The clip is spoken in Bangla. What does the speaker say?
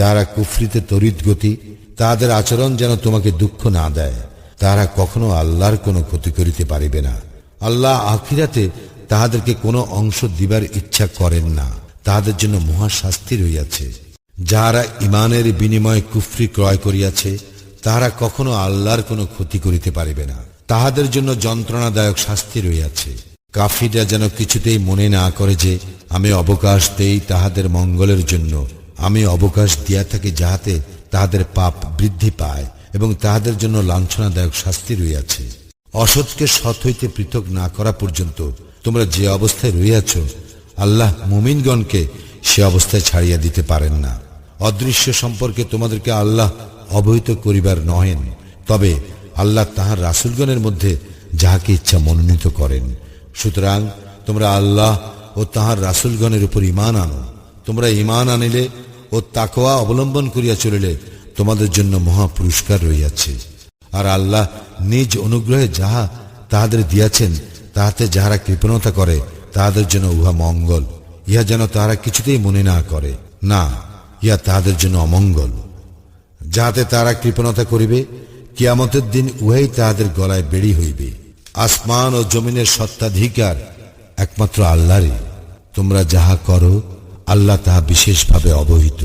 যারা কুফরিতে তরিত গতি, তাদের আচরণ যেন তোমাকে দুঃখ না দেয়। তারা কখনো আল্লাহর কোনো ক্ষতি করিতে পারিবে না। আল্লাহ আখিরাতে তাহাদেরকে কোনো অংশ দিবার ইচ্ছা করেন না। তাহাদের জন্য মহা শাস্তি রইয়াছে যাহারা ইমানের বিনিময়ে কুফরি ক্রয় করিয়াছে তাহারা কখনো আল্লাহর কোনো ক্ষতি করিতে পারিবে না। তাহাদের জন্য যন্ত্রণাদায়ক শাস্তি রইয়াছে কাফিরা যেন কিছুতেই মনে না করে যে, আমি অবকাশ দেই তাহাদের মঙ্গলের জন্য। আমি অবকাশ দিয়া থাকি যাহাতে তাহাদের পাপ বৃদ্ধি পায় এবং তাহাদের জন্য লাঞ্ছনাদায়ক শাস্তি রইয়াছে অসৎকে সৎ হইতে পৃথক না করা পর্যন্ত তোমরা যে অবস্থায় রইয়াছ আল্লাহ মুমিনগণকে সে অবস্থায় ছাড়িয়া দিতে পারেন না। অদৃশ্য সম্পর্কে তোমাদেরকে আল্লাহ অবহিত করিবার নহেন, তবে আল্লাহ তাহার রাসুলগণের মধ্যে যাহাকে ইচ্ছা মনোনীত করেন। সুতরাং তোমরা আল্লাহ ও তাহার রাসুলগণের উপর ইমান আনো। তোমরা ইমান আনিলে ও তাকোয়া অবলম্বন করিয়া চলিলে তোমাদের জন্য মহা পুরস্কার রইয়াছে আর আল্লাহ নিজ অনুগ্রহে যাহা তাহাদের দিয়াছেন, তাহাতে যাহারা কৃপণতা করে, তাহাদের জন্য উহা মঙ্গল। ইহা যেন তাহারা কিছুতেই মনে না করে। না, ইহা তাহাদের জন্য অমঙ্গল। যাহাতে তারা কৃপণতা করিবে, কিয়ামতের দিন উহাই তাহাদের গলায় বেড়ি হইবে। আসমান ও জমিনের সত্ত্বাধিকার একমাত্র আল্লাহরই। তোমরা যাহা করো আল্লাহ তাহা বিশেষভাবে অবহিত।